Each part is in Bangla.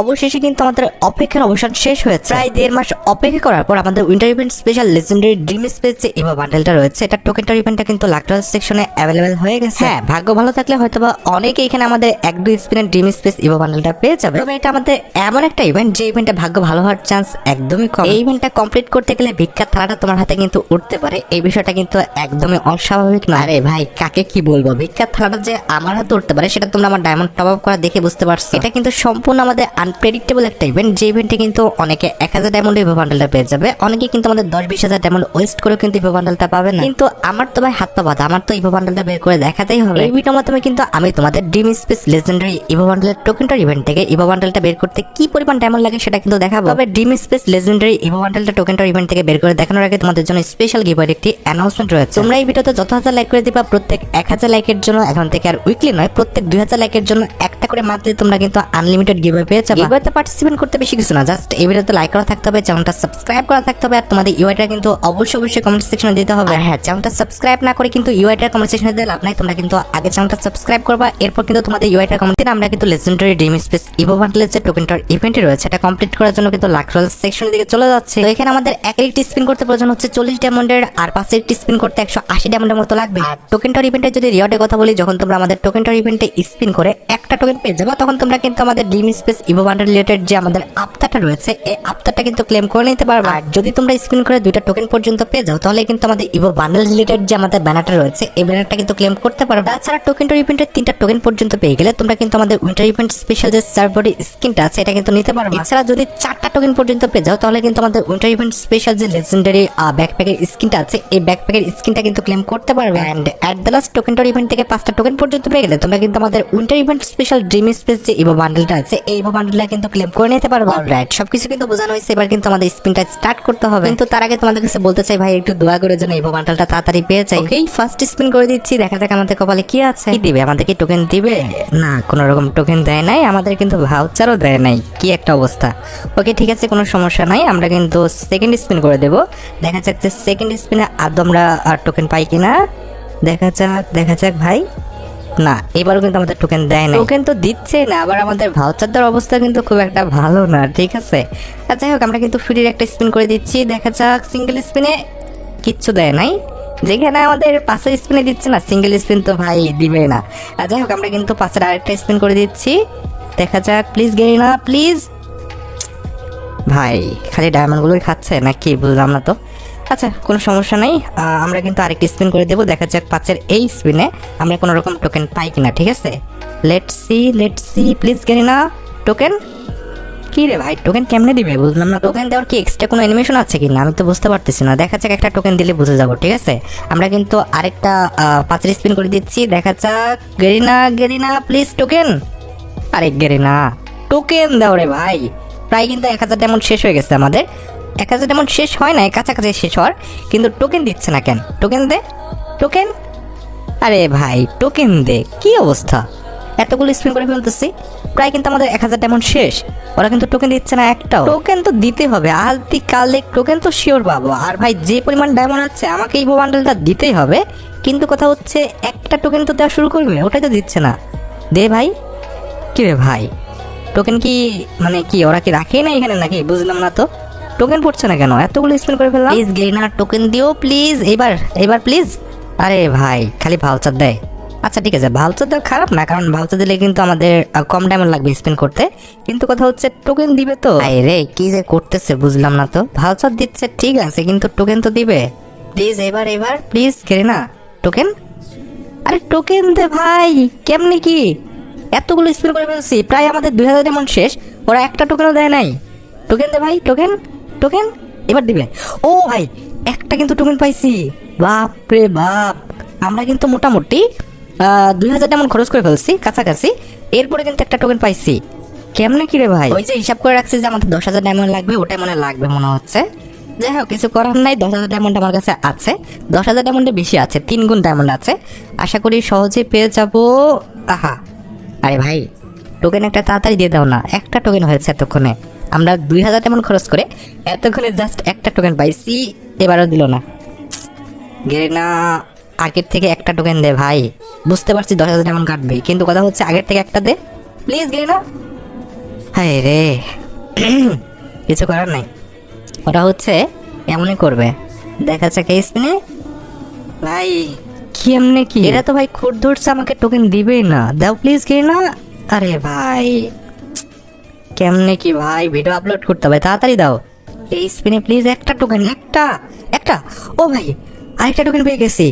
অবশেষে কিন্তু আমাদের অপেক্ষার অবসান শেষ হয়েছে। প্রায় দেড় মাস অপেক্ষা করার পর আমাদের winter event special legendary dream space যে এবার বান্ডেলটা রয়েছে এটা টোকেনটার ইভেন্টটা কিন্তু লাকটাল সেকশনে অ্যাভেলেবেল হয়ে গেছে। হ্যাঁ ভাগ্য ভালো থাকলে হয়তো বা অনেকে এখানে আমাদের এক দুই স্পিনের ড্রিম স্পেস ইভো বান্ডেলটা পেয়ে যাবে। তবে এটা আমাদের এমন একটা ইভেন্ট যে ইভেন্টে ভাগ্য ভালো হওয়ার চান্স একদমই কম। এই ইভেন্টটা কমপ্লিট করতে গেলে ভিক্ষার থালাটা তোমার হাতে কিন্তু উঠতে পারে। এই বিষয়টা কিন্তু একদমই অস্বাভাবিক না আরে ভাই কাকে কি বলব? ভিক্ষার থালাটা যে আমার হাতে উঠতে পারে সেটা তোমরা আমার ডায়মন্ড টপ আপ করা দেখে বুঝতে পারছ। এটা কিন্তু সম্পূর্ণ আমাদের আনপ্রেডিক্টেবল একটা ইভেন্ট যে ইভেন্টে কিন্তু অনেকে এক হাজার ডায়মন্ড ইভো বান্ডেলটা পেয়ে যাবে। অনেকে কিন্তু আমাদের দশ বিশ হাজার ডায়মন্ড ওয়েস্ট করে কিন্তু ইভো বান্ডেলটা পাবে না। কিন্তু আমার তো ভাই হাত পা বাঁধা আমার তো ইভো বান্ডেলটা বের করে দেখাতেই হবে। এই ভিডিওর মাধ্যমে কিন্তু আমি তোমাদের ড্রিম স্পেস লেজেন্ডারি ইভো বান্ডেলের টোকেনটার ইভেন্ট থেকে ইভো বান্ডেলটা বের করতে কি পরিমাণ ডায়মন্ড লাগে সেটা কিন্তু দেখাবো। তবে ড্রিম স্পেস লেজেন্ডারি ইভো বান্ডেলটা টোকেনটার ইভেন্ট থেকে বের করে দেখানোর আগে তোমাদের জন্য স্পেশাল গিভার একটি অ্যানাউন্সমেন্ট রয়েছে। তোমরা এই ভিডিওতে যত হাজার লাইক করে দিবা প্রত্যেক এক হাজার লাইকের জন্য এখন থেকে আর উইকলি নয় প্রত্যেক দুই হাজার লাইকের জন্য একটা করে মান্থলি তোমরা কিন্তু আনলিমিটেড গিভার পেয়ে যাবে গিভারতে পার্টিসিপেট করতে বেশি কিছু না জাস্ট এই ভিডিওতে লাইক করা থাকতে হবে চ্যানেলটা সাবস্ক্রাইব করা থাকতে হবে আর তোমাদের ইউআইটা কিন্তু অবশ্যই অবশ্যই কমেন্ট সেকশনে দিতে হবে। আর হ্যাঁ চ্যানেলটা সাবস্ক্রাইব না করে কিন্তু ইউআইটার কমেন্ট সেকশনে দিলে লাভ নাই তোমরা কিন্তু আগে চ্যানেলটা সাবস্ক্রাইব করবা এরপর কিন্তু তোমাদের ইউআইটার কমেন্ট দিলে আমরা কিন্তু লেজেন্ডারি ড্রিম স্পেস ইভো বান্ডেলের যে টোকেনটার ইভেন্টে রয়েছে এটা কমপ্লিট করার জন্য কিন্তু লাকরাল সেকশনের দিকে চলে যাচ্ছে। তো এখানে আমাদের এক একটি স্পিন করতে প্রয়োজন হচ্ছে চল্লিশ ডায়মন্ডের আর পাঁচের একটি স্পিন করতে একশো আশি ডায়মন্ডের মতো লাগবে। আর টোকেনটার ইভেন্টে যদি রিওয়ার্ডের কথা বলি যখন তোমরা আমাদের টোকেনটার ইভেন্টে স্পিন করে একটা টোকেন পেয়ে যাবে তখন তোমরা কিন্তু আমাদের dream space evo bundle related যে আমাদের আপতাটা রয়েছে এই আপতাটা কিন্তু ক্লেম করে নিতে পারবে। আর যদি তোমরা স্পিন করে দুইটা টোকেন পর্যন্ত পেয়ে যাও তাহলে কিন্তু আমাদের ইভো বান্ডেল রিলেটেড যে আমাদের ব্যানারটা রয়েছে এই ব্যানারটা কিন্তু ক্লেম করতে পারবে। তাছাড়া টোকেনটার ইভেন্টের তিনটা টোকেন পর্যন্ত পেয়ে গেলে তোমরা কিন্তু আমাদের উইন্টার ইভেন্ট স্পেশাল যে সার্ভারি স্কিনটা আছে এটা কিন্তু নিতে পারবে। এছাড়া যদি চারটা টোকেন পর্যন্ত পেয়ে যাও তাহলে কিন্তু আমাদের উইন্টার ইভেন্ট স্পেশাল যে লেজেন্ডারি ব্যাকপ্যাকের স্কিনটা আছে এই ব্যাকপ্যাকের স্কিনটা কিন্তু ক্লেম করতে পারবে। অ্যান্ড অ্যাট দ্য লাস্ট টোকেনটার ইভেন্ট থেকে পাঁচটা টোকেন পর্যন্ত পেয়ে গেলে তোমরা কিন্তু আমাদের winter event special dream space যে ইভো বান্ডেলটা আছে এই ইভো বান্ডেলটা কিন্তু ক্লেম করে নিতে পারবে? রাইট সবকিছু কিন্তু বোঝানো হয়েছে। এবার কিন্তু আমাদের স্পিনটা স্টার্ট করতে হবে। কিন্তু তার আগে তোমাদের কাছে বলতে চাই ভাই একটু দোয়া করে যেন ইভো বান্ডেলটা তাড়াতাড়ি পেয়ে যাই এই ফার্স্ট স্পিন করে দিচ্ছি। দেখা যাক আমাদের কপালে কি আছে। কি দিবে? আমাদের কি টোকেন দিবে? না কোনো রকম টোকেন দেয় নাই। আমাদের কিন্তু ভাউচারও দেয় নাই। কি একটা অবস্থা। ওকে ঠিক আছে কোনো সমস্যা নাই। আমরা কিন্তু সেকেন্ড স্পিন করে দেব। দেখা যাক যে সেকেন্ড স্পিনে আদৌ আমরা আর টোকেন পাই কিনা। দেখা যাক দেখা যাক ভাই। না, এবারও কিন্তু আমাদের টোকেন দেয় না টোকেন তো দিচ্ছে না, আবার আমাদের ভাউচার অবস্থা কিন্তু খুব একটা ভালো না, ঠিক আছে? যাই হোক, আমরা কিন্তু ফ্রির একটা স্পিন করে দিচ্ছি। দেখা যাক সিঙ্গেল স্পিনে কিচ্ছু দেয় নাই। যেখানে আমাদের পাঁচের স্পিনে দিচ্ছে না সিঙ্গেল স্পিন তো ভাই দিবে না। আর যাই হোক, আমরা কিন্তু পাঁচের আরেকটা স্পিন করে দিচ্ছি। দেখা যাক প্লিজ গেরি না প্লিজ ভাই, খালি ডায়মন্ডগুলোই খাচ্ছে নাকি? বুঝলাম না তো। আচ্ছা কোনো সমস্যা নেই। আমরা কিন্তু আরেকটি স্পিন করে দেবো। দেখা যাক পাঁচের এই স্পিনে আমরা কোনো রকম টোকেন পাই কিনা, ঠিক আছে? Let see let see please গেরি না টোকেন কি রে ভাই টোকেন কেমনে দিবে? বুঝলাম না টোকেন দেওয়ার কি এক্সট্রা কোনো অ্যানিমেশন আছে কি না আমি তো বুঝতে পারতেছি না। দেখা যাক একটা টোকেন দিলে বুঝে যাব, ঠিক আছে? আমরা কিন্তু আরেকটা পাঁচের স্পিন করে দিচ্ছি। দেখা যাক গেরিনা গেরিনা প্লিজ টোকেন আরে গেরিনা টোকেন দাও রে ভাই। প্রায় কিন্তু এক হাজার ডায়মন্ড শেষ হয়ে গেছে আমাদের। এক হাজার ডায়মন্ড শেষ হয় না কাছাকাছি শেষ হওয়ার, কিন্তু টোকেন দিচ্ছে না কেন? টোকেন দে। টোকেন আরে ভাই টোকেন দে। কি অবস্থা? এতগুলো স্পিন করে ফেলতেছি। প্রায় কিন্তু আমাদের এক হাজার ডায়মন্ড শেষ, ওরা কিন্তু টোকেন দিচ্ছে না একটাও। টোকেন তো দিতে হবে। দি কালে টোকেন তো শিওর পাবো। আর ভাই, যে পরিমাণ ডায়মন্ড আছে, আমাকে এই বান্ডেলটা দিতেই হবে। কিন্তু কথা হচ্ছে, একটা টোকেন তো দেওয়া শুরু করবে, ওটাই তো দিচ্ছে না। দে ভাই। কি রে ভাই? টোকেন কি মানে কি, ওরা কি রাখেই না এখানে নাকি? বুঝলাম না তো। টোকেন পড়ছে না কেন? এতগুলো স্পেন্ড করে ফেললাম। প্লিজ গেইনার টোকেন দিও প্লিজ এবার এবার প্লিজ আরে ভাই খালি ভাউচার দেয়। আচ্ছা ঠিক আছে ভাউচার দেওয়া খারাপ না কারণ ভাউচার দিলে কিন্তু আমাদের কম ডায়মন্ড লাগবে স্পেন্ড করতে। কিন্তু কথা হচ্ছে টোকেন দিবে তো। রে কি যে করতেছে বুঝলাম না তো। ভাউচার দিচ্ছে ঠিক আছে কিন্তু টোকেন তো দিবে। প্লিজ এবার এবার। প্লিজ গেরে না টোকেন আরে টোকেন দে ভাই কেমনি কি? এতগুলো স্পিন করে ফেলছি প্রায় আমাদের দুই হাজার এমন শেষ। ওরা একটা টোকেনও দেয় নাই। টোকেন দে ভাই টোকেন টোকেন এবার দিবে ও ভাই, একটা কিন্তু টোকেন পাইছি। বাপ রে বাপ। আমরা কিন্তু মোটামুটি দুই হাজার এমন খরচ করে ফেলছি, কাছাকাছি। এরপরে কিন্তু একটা টোকেন পাইছি। কেমনে কি রে ভাই? ওই যে হিসাব করে রাখছি যে আমাদের দশ হাজার ডায়মন্ড লাগবে, ওটাই মনে লাগবে মনে হচ্ছে। যাই হোক, কিছু করার নাই, দশ হাজার ডায়মন্ড আমার কাছে আছে। দশ হাজার ডায়মন্ডে বেশি আছে, তিন গুণ ডায়মন্ড আছে। আশা করি সহজে পেয়ে যাব। আহা। আরে ভাই টোকেন একটা তাড়াতাড়ি দিয়ে দাও না। একটা টোকেন হয়েছে এতক্ষণে। আমরা দুই হাজার ডায়মন্ড খরচ করে এতক্ষণে জাস্ট একটা টোকেন পাইছি এবারও দিল না। গেলে না আগের থেকে একটা টোকেন দে ভাই। বুঝতে পারছি দশ হাজার ডায়মন্ড কাটবে কিন্তু কথা হচ্ছে আগের থেকে একটা দে। প্লিজ গেলে না হায় রে। কিছু করার নাই। ওটা হচ্ছে এমনই করবে। দেখা যাক এই স্পিনে ভাই কি এমনি কি? এরা তো ভাই খুঁট ধরছে আমাকে টোকেন দিবেই না। দাও প্লিজ কে না আরে ভাই। কেমনে কি ভাই ভিডিও আপলোড করতে হবে, তাড়াতাড়ি দাও। এই স্পিনে প্লিজ একটা টোকেন একটা একটা। ও ভাই, আরেকটা টোকেন পেয়ে গেছি।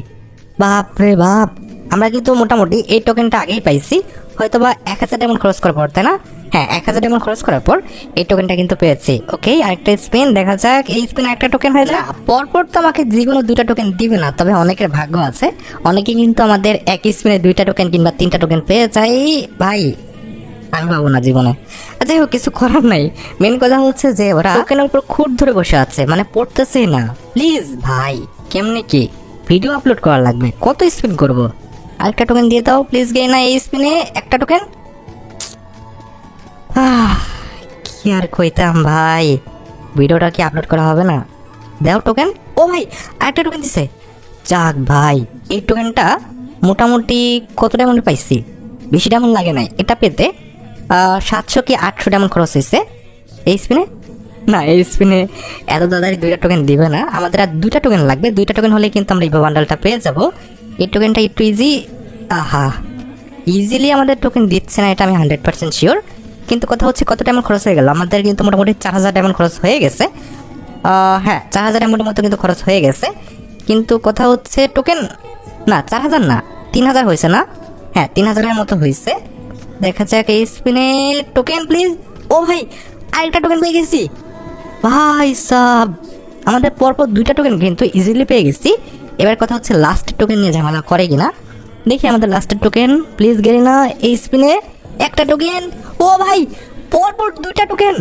বাপ রে বাপ, আমরা কিন্তু মোটামুটি এই টোকেনটা আগেই পাইছি। হয়তো বা এক হাজার ডায়মন্ড খরচ করার পর, তাই না? হ্যাঁ এক হাজার ডায়মন্ড খরচ করার পর এই টোকেনটা কিন্তু পেয়েছি। ওকে আরেকটা স্পিন দেখা যাক, এই স্পিন একটা টোকেন হয়ে যায় পরপর তো আমাকে যে কোনো দুইটা টোকেন দিবে না, তবে অনেকের ভাগ্য আছে। অনেকে কিন্তু আমাদের এক স্পিনে দুইটা টোকেন কিংবা তিনটা টোকেন পেয়ে যায়। ভাই আমি পাবো না জীবনে। যাই হোক, কিছু করার নাই। মেন কথা হচ্ছে যে ওরা টোকেনের উপর খুঁট ধরে বসে আছে মানে পড়তেছেই না। প্লিজ ভাই, কেমনে কি? ভিডিও আপলোড করা লাগবে। কত স্পিন করব? আরেকটা টোকেন দিয়ে দাও প্লিজ গে না এই স্পিনে একটা টোকেন কি আর কইতাম ভাই? ভিডিওটা কি আপলোড করা হবে না? দাও টোকেন ও ভাই, আরেকটা টোকেন দিছে। যাক ভাই, এই টোকেনটা মোটামুটি কত ডায়মন্ড পাইছি? বেশি ডায়মন্ড লাগে নাই। এটা পেতে সাতশো কি আটশো ডায়মন্ড খরচ হয়েছে এই স্পিনে না, এই স্পিনে এত তাড়াতাড়ি দুইটা টোকেন দিবে না। আমাদের আর দুইটা টোকেন লাগবে। দুইটা টোকেন হলে কিন্তু আমরা এই বান্ডালটা পেয়ে যাব। এই টোকেনটা একটু ইজি আহা ইজিলি আমাদের টোকেন দিচ্ছে না, এটা আমি হান্ড্রেড পার্সেন্ট শিওর কিন্তু কথা হচ্ছে কত ডায়মন্ড খরচ হয়ে গেল? আমাদের কিন্তু মোটামুটি চার হাজার ডায়মন্ড খরচ হয়ে গেছে। হ্যাঁ চার হাজার ডায়মন্ডের মতো কিন্তু খরচ হয়ে গেছে। কিন্তু কথা হচ্ছে টোকেন না, চার হাজার না, তিন হাজার হয়েছে না? হ্যাঁ তিন হাজারের মতো হয়েছে দেখা যাক এই স্পিনে টোকেন প্লিজ ও ভাই, আরেকটা টোকেন পেয়ে গেছি। ভাই সাব, আমাদের পরপর দুইটা টোকেন কিন্তু ইজিলি পেয়ে গেছি। এবার কথা হচ্ছে লাস্টের টোকেন নিয়ে ঝামেলা করে কিনা। দেখি আমাদের লাস্টের টোকেন প্লিজ গেলি না এই স্পিনে একটা টোকেন ও ভাই, পরপর দুইটা টোকেন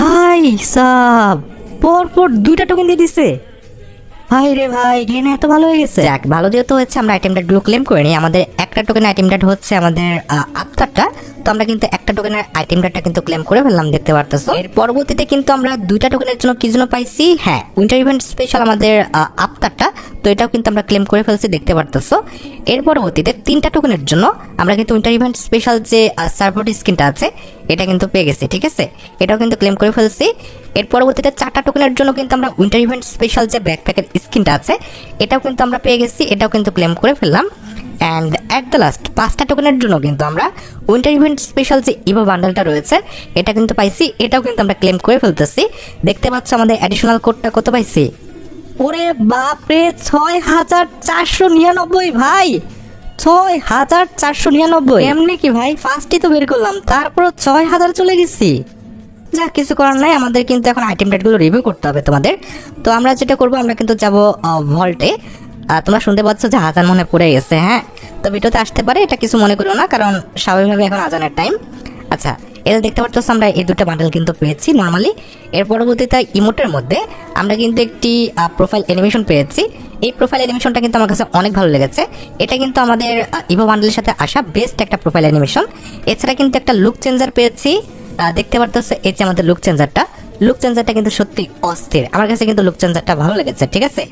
ভাই সাব, পরপর দুইটা টোকেন দিয়ে দিছে। ভাই রে ভাই গেম এত ভালো হয়ে গেছে। যাক, ভালো যেহেতু হচ্ছে আমরা আইটেমটা ক্লেম করে নিই। আমাদের একটা টোকেন আইটেমটা হচ্ছে আমাদের আফতারটা তো আমরা কিন্তু একটা টোকেনের আইটেমটা কিন্তু ক্লেম করে ফেললাম, দেখতে পারতেছো। এর পরবর্তীতে কিন্তু আমরা দুইটা টোকেনের জন্য কি জন্য পাইছি? হ্যাঁ উইন্টার ইভেন্ট স্পেশাল আমাদের আফতারটা তো এটাও কিন্তু আমরা ক্লেম করে ফেলছি, দেখতে পারতেছো। এর পরবর্তীতে তিনটা টোকেনের জন্য আমরা কিন্তু উইন্টার ইভেন্ট স্পেশাল যে সার্ভোটি স্কিনটা আছে, এটা কিন্তু পেয়ে গেছি, ঠিক আছে? এটাও কিন্তু ক্লেম করে ফেলছি। এর পরবর্তীতে চারটা টোকেনের জন্য কিন্তু আমরা উইন্টার ইভেন্ট স্পেশাল যে ব্যাকপ্যাকের স্কিনটা আছে, এটাও কিন্তু আমরা পেয়ে গেছি, এটাও কিন্তু ক্লেম করে ফেললাম। অ্যান্ড অ্যাট দ্য লাস্ট পাঁচটা টোকেনের জন্য কিন্তু আমরা উইন্টার ইভেন্ট স্পেশাল যে ইভো বান্ডেলটা রয়েছে, এটা কিন্তু পাইছি, এটাও কিন্তু আমরা ক্লেম করে ফেলতেছি। দেখতে পাচ্ছ আমাদের অ্যাডিশনাল কোডটা কত পাইছি? ওরে বাপরে ছয় হাজার চারশো নিরানব্বই ভাই! ছয় হাজার চারশো নিরানব্বই। এমনি কি ভাই? ফার্স্টই তো বের করলাম তারপর ছয় হাজার চলে গেছি। যা কিছু করার নাই, আমাদের কিন্তু এখন আইটেম ডেটগুলো রিভিউ করতে হবে তোমাদের। তো আমরা যেটা করব, আমরা কিন্তু যাব ভল্টে তোমরা শুনতে পাচ্ছ যে আজান মনে পড়ে গেছে হ্যাঁ? তো ভিডিওতে আসতে পারে, এটা কিছু মনে করো না, কারণ স্বাভাবিকভাবে এখন আজানের টাইম আচ্ছা এটা দেখতে পাচ্ছ আমরা এই দুটো বান্ডেল কিন্তু পেয়েছি নর্মালি এর পরবর্তীতে ইমোটের মধ্যে আমরা কিন্তু একটি প্রোফাইল অ্যানিমেশন পেয়েছি। এই প্রোফাইল অ্যানিমেশনটা কিন্তু আমার কাছে অনেক ভালো লেগেছে। এটা কিন্তু আমাদের ইভো বান্ডেলের সাথে আসা বেস্ট একটা প্রোফাইল অ্যানিমেশন এছাড়া কিন্তু একটা লুক চেঞ্জার পেয়েছি। দেখতে পারতেছো, এই যে আমাদের লুক চেঞ্জারটা লুক চেঞ্জারটা কিন্তু সত্যি অস্থির। আমার কাছে কিন্তু লুক চেঞ্জারটা ভালো লেগেছে, ঠিক আছে?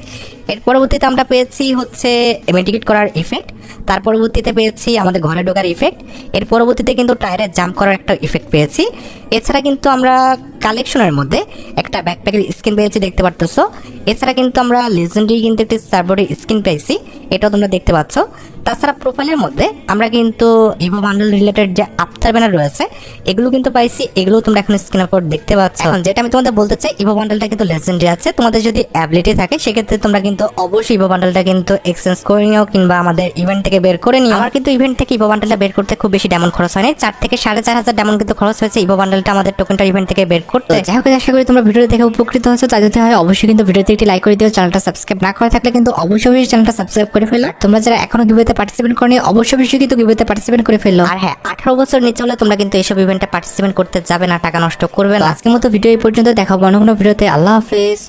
এর পরবর্তীতে আমরা পেয়েছি হচ্ছে মেডিকেট করার ইফেক্ট তার পরবর্তীতে পেয়েছি আমাদের ঘরে ঢোকার ইফেক্ট এর পরবর্তীতে কিন্তু টায়ারে জাম্প করার একটা ইফেক্ট পেয়েছি। এছাড়া কিন্তু আমরা কালেকশনের মধ্যে একটা ব্যাকপ্যাকের স্কিন পেয়েছি, দেখতে পারতেছো। এছাড়া কিন্তু আমরা লেজেন্ডারি কিন্তু একটি সার্ভারের স্কিন পেয়েছি, এটাও তোমরা দেখতে পাচ্ছ। তাছাড়া প্রোফাইলের মধ্যে আমরা কিন্তু ইভো বান্ডেল রিলেটেড যে আফতার ব্যানার রয়েছে, এগুলো কিন্তু পাইছি, এগুলো তোমরা এখন স্ক্রিনের উপর দেখতে পাচ্ছ। এখন যেটা আমি তোমাদের বলতে চাই ইভো বান্ডেলটা কিন্তু লেজেন্ডারি আছে। তোমাদের যদি অ্যাবিলিটি থাকে, সেক্ষেত্রে তোমরা কিন্তু অবশ্যই ইভো বান্ডেলটা কিন্তু এক্সচেঞ্জ করে নিও, কিংবা আমাদের ইভেন্ট থেকে বের করে নিও। আমার কিন্তু ইভেন্ট থেকে ইভো বান্ডেলটা বের করতে খুব বেশি ডায়মন্ড খরচ হয়নি। চার থেকে সাড়ে চার হাজার ডায়মন্ড কিন্তু খরচ হয়েছে ইভো বান্ডেলটা আমাদের টোকেনটা ইভেন্ট থেকে বের করতে। যাই হোক আশা করি তোমরা ভিডিও দেখে উপকৃত হয়েছো। তাই যদি হয় অবশ্যই কিন্তু ভিডিওতে একটি লাইক করে দিও। চ্যানেলটা সাবস্ক্রাইব না করে থাকলে কিন্তু অবশ্যই অবশ্যই চ্যানেলটা সাবস্ক্রাইব করে ফেলো। তোমরা যারা এখনও গিভেতে পার্টিসিপেট করনি অবশ্যই অবশ্যই কিন্তু গিভেতে পার্টিসিপেট করে ফেলল আর হ্যাঁ আঠারো বছর নিচে হলে তোমরা কিন্তু এইসব ইভেন্টে পার্টিসিপেট করতে যাবে না টাকা নষ্ট করবে না। আজকের মতো ভিডিও এই পর্যন্ত। দেখাবো অন্য কোনো ভিডিওতে। আল্লাহ হাফেজ।